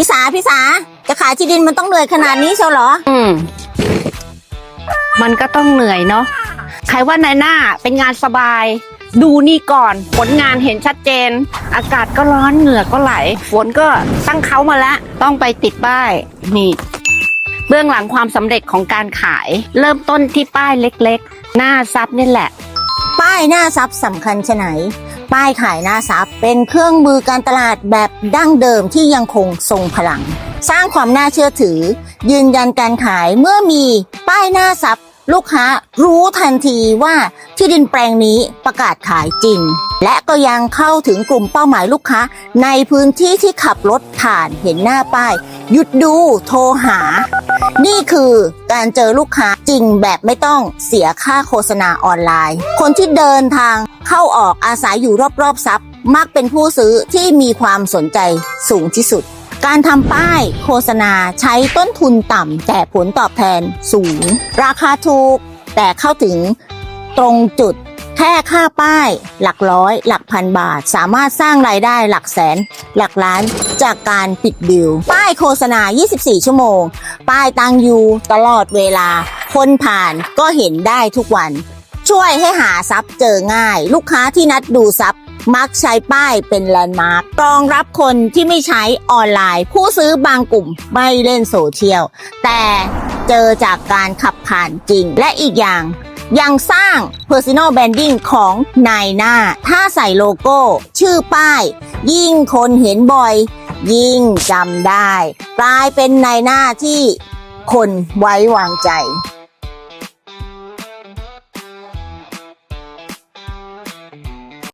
พี่สาพี่สาจะขายที่ดินมันต้องเหนื่อยขนาดนี้เชียวเหรอ อืม มันก็ต้องเหนื่อยเนาะใครว่านายหน้าเป็นงานสบาย ดูนี่ก่อน ผลงานเห็นชัดเจน อากาศก็ร้อนเหงื่อก็ไหล ฝนก็ตั้งเขามาแล้ว ต้องไปติดป้าย นี่ เบื้องหลังความสำเร็จของการขาย เริ่มต้นที่ป้ายเล็กๆ หน้าซับนี่แหละ ป้ายหน้าซับสำคัญชะไหน ป้ายขายหน้าซับเป็นเครื่องมือการตลาดแบบดั้งเดิมที่ยังคงทรงพลัง สร้างความน่าเชื่อถือ ยืนยันการขายเมื่อมีป้ายหน้าซับลูกค้ารู้ทันทีว่าที่ดินแปลงนี้ประกาศขายจริง และก็ยังเข้าถึงกลุ่มเป้าหมายลูกค้า ในพื้นที่ที่ขับรถผ่านเห็นหน้าป้าย หยุดดูโทรหา นี่คือการเจอลูกค้าจริงแบบไม่ต้องเสียค่าโฆษณาออนไลน์ คนที่เดินทางเข้าออกอาศัยอยู่รอบๆซับมักเป็นผู้ซื้อที่มีความสนใจสูงที่สุด การทำป้ายโฆษณาใช้ต้นทุนต่ำแต่ผลตอบแทนสูง ราคาถูกแต่เข้าถึงตรงจุด แค่ค่าป้าย หลักร้อย หลักพันบาท สามารถสร้างรายได้หลักแสน หลักล้านจากการปิดดิว ป้ายโฆษณา 24 ชั่วโมง ป้ายตั้งอยู่ตลอดเวลา คนผ่านก็เห็นได้ทุกวัน ช่วยให้หาทรัพย์เจอง่าย ลูกค้าที่นัดดูทรัพย์มักใช้ป้ายเป็นแลนด์มาร์กรองรับคนที่ไม่ใช้ออนไลน์ ผู้ซื้อบางกลุ่มไม่เล่นโซเชียล แต่เจอจากการขับผ่านจริง และอีกอย่าง ยังสร้าง Personal Branding ของนายหน้า ถ้าใส่โลโก้ ชื่อป้าย ยิ่งคนเห็นบ่อย ยิ่งจำได้ กลายเป็นนายหน้าที่คนไว้วางใจ